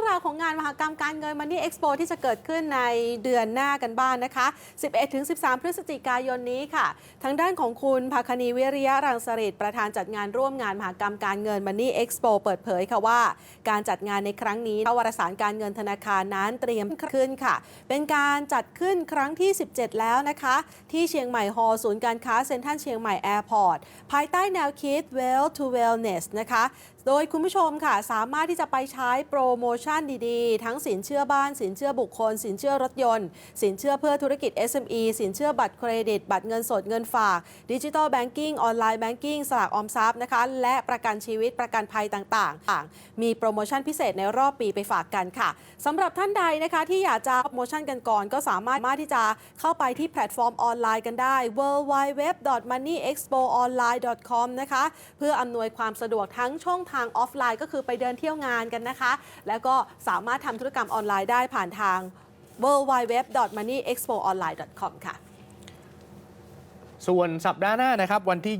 guerra ราวของงานมหกรรมการเงิน Money Expo ที่จะเกิดขึ้นในเดือนหน้ากันบ้างนะคะ 11-13 พฤศจิกายนนี้ค่ะ ทางด้านของคุณภาคณีวิริยะรังสฤษประธานจัดงานร่วมงานมหกรรมการเงิน Money Expo เปิดเผยค่ะว่า การจัดงานในครั้งนี้วารสารการเงินธนาคารนั้นเตรียมขึ้นค่ะ เป็นการจัดขึ้นครั้งที่ 17 แล้วนะคะ ที่เชียงใหม่ฮอลล์ศูนย์การค้าเซ็นทรัลเชียงใหม่แอร์พอร์ตภายใต้แนวคิด Well to Wellness นะคะ โดยคุณผู้ชมค่ะสามารถที่จะไปใช้โปรโมชั่นดีๆ ทั้งสินเชื่อบ้าน สินเชื่อบุคคล สินเชื่อรถยนต์ สินเชื่อเพื่อธุรกิจ SME สินเชื่อบัตรเครดิต บัตรเงินสดเงินฝากดิจิ t a ลแบงกิ้งออนไลน์แบงกิ้งสลากออมทรัพย์นะคะและประกันชีวิตประกันภัยต่างๆ มีโปรโมชั่นพิเศษในรอบปีไปฝากกันค่ะสำหรับท่านใดนะคะที่อยากจะโปรโมชั่นกันก่อน ก็สามารถมาที่จะเข้าไปที่แพลตฟอร์มออนไลน์กันได้ www.moneyexpoonline.com นะคะเพื่ออำนวยความสะดวกทั้งช่องทางออฟไลน์ ก็คือไปเดินเที่ยวงานกันนะคะ แล้วก็สามารถทำธุรกรรมออนไลน์ได้ผ่านทาง www.moneyexpoonline.com ค่ะ ส่วนสัปดาห์หน้านะครับวันที่